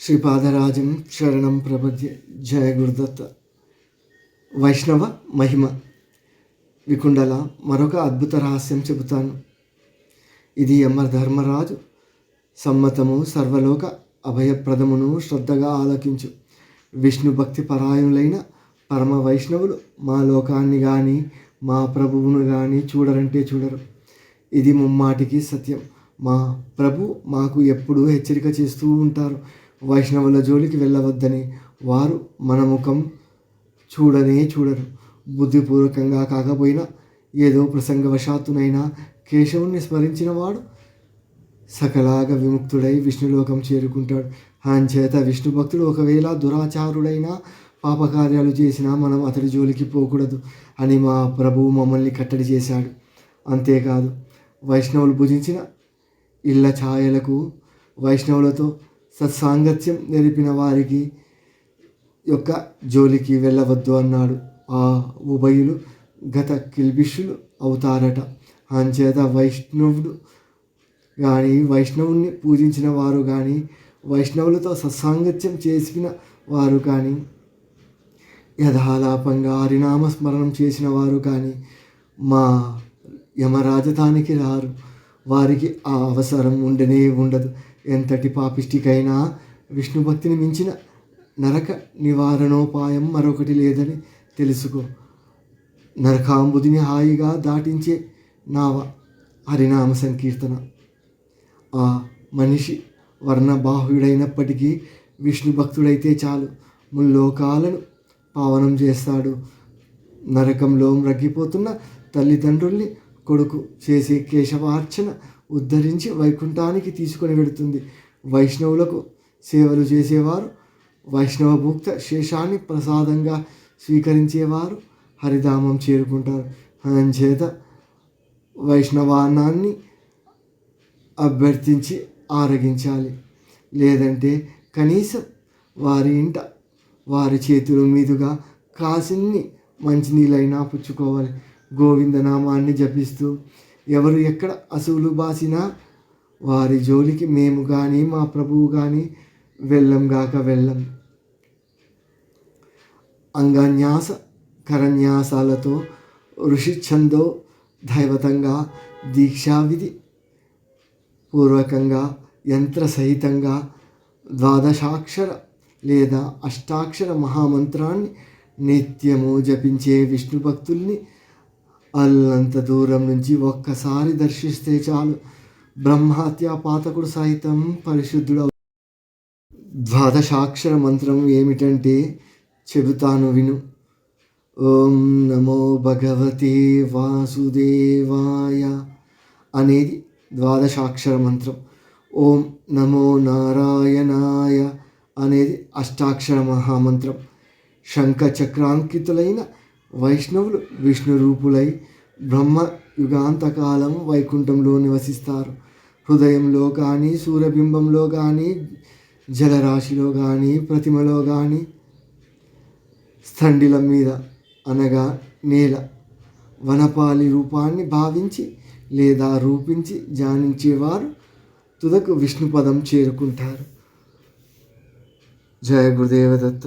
శ్రీపాదరాజం శరణం ప్రపద్య జయ గురుదత్త వైష్ణవ మహిమ. వికుండల మరొక అద్భుత రహస్యం చెబుతాను. ఇది ఎమ్మర్ ధర్మరాజు సమ్మతము సర్వలోక అభయప్రదమును శ్రద్ధగా ఆలకించు. విష్ణు భక్తి పరాయణులైన పరమ వైష్ణవులు మా లోకాన్ని కానీ మా ప్రభువును కానీ చూడరంటే చూడరు. ఇది ముమ్మాటికి సత్యం. మా ప్రభు మాకు ఎప్పుడూ హెచ్చరిక చేస్తూ ఉంటారు. వైష్ణవుల జోలికి వెళ్ళవద్దని వారు మన ముఖం చూడనే చూడరు. బుద్ధిపూర్వకంగా కాకపోయినా ఏదో ప్రసంగవశాత్తునైనా కేశవుని స్మరించిన వాడు సకలాగా విముక్తుడై విష్ణులోకం చేరుకుంటాడు. చేత విష్ణు భక్తుడు ఒకవేళ దురాచారుడైనా పాపకార్యాలు చేసినా మనం అతడి జోలికి పోకూడదు అని మా ప్రభువు మమ్మల్ని కట్టడి చేశాడు. అంతేకాదు వైష్ణవులు భుజించిన ఇళ్ళ ఛాయలకు వైష్ణవులతో సత్సాంగత్యం నేర్పిన వారికి యొక్క జోలికి వెళ్ళవద్దు అన్నాడు. ఆ ఉభయులు గత కిల్బిషులు అవుతారట. అంచేత వైష్ణవుడు కానీ వైష్ణవుణ్ణి పూజించిన వారు కానీ వైష్ణవులతో సత్సాంగత్యం చేసిన వారు కానీ యథాలాపంగా హరినామ స్మరణం చేసిన వారు కానీ మా యమరాజధానికి రారు. వారికి ఆ అవసరం ఉండనే ఉండదు. ఎంతటి పాపిష్టికైనా విష్ణుభక్తిని మించిన నరక నివారణోపాయం మరొకటి లేదని తెలుసుకో. నరకాంబుదిని హాయిగా దాటించే నావ హరినామ సంకీర్తన. ఆ మనిషి వర్ణబాహుడైనప్పటికీ విష్ణు భక్తుడైతే చాలు. ముల్లోకాలను పావనం చేస్తాడు. నరకంలో మ్రగ్గిపోతున్న తల్లిదండ్రుల్ని కొడుకు చేసే కేశవార్చన ఉద్ధరించి వైకుంఠానికి తీసుకొని వెడుతుంది వైష్ణవులకు సేవలు చేసేవారు. వైష్ణవ భుక్త శేషాన్ని ప్రసాదంగా స్వీకరించేవారు. హరిధామం చేరుకుంటారు. చేత వైష్ణవాన్నాన్ని అభ్యర్థించి ఆరగించాలి. లేదంటే కనీసం వారి ఇంట వారి చేతుల మీదుగా కాసిన్ని మంచినీళ్ళైనా పుచ్చుకోవాలి. గోవిందనామాన్ని జపిస్తూ ఎవరు ఎక్కడ అసువులు బాసినా వారి జోలికి మేము కానీ మా ప్రభువు కానీ వెళ్ళంగాక వెళ్ళం. అంగన్యాస కరన్యాసాలతో ఋషిఛందో దైవతంగా దీక్షావిధి పూర్వకంగా యంత్ర సహితంగా ద్వాదశాక్షర లేదా అష్టాక్షర మహామంత్రాన్ని నిత్యము జపించే విష్ణు భక్తుల్ని అల్లంత దూరం నుంచి ఒక్కసారి దర్శిస్తే చాలు. బ్రహ్మహత్య పాతకుడు సహితం పరిశుద్ధుడు ద్వాదశాక్షర మంత్రం ఏమిటంటే చెబుతాను విను. ఓం నమో భగవతే వాసుదేవాయ అనేది ద్వాదశాక్షర మంత్రం. ఓం నమో నారాయణాయ అనేది అష్టాక్షర మహామంత్రం. శంఖ చక్రాంకితులైన వైష్ణవులు విష్ణు రూపులై బ్రహ్మ యుగాంతకాలం వైకుంఠంలో నివసిస్తారు. హృదయంలో కానీ సూర్యబింబంలో కానీ జలరాశిలో కానీ ప్రతిమలో కానీ స్థండిల మీద అనగా నేల వనపాలి రూపాన్ని భావించి లేదా రూపించి ధ్యానించేవారు తుదకు విష్ణుపదం చేరుకుంటారు. జయ గురుదేవదత్త.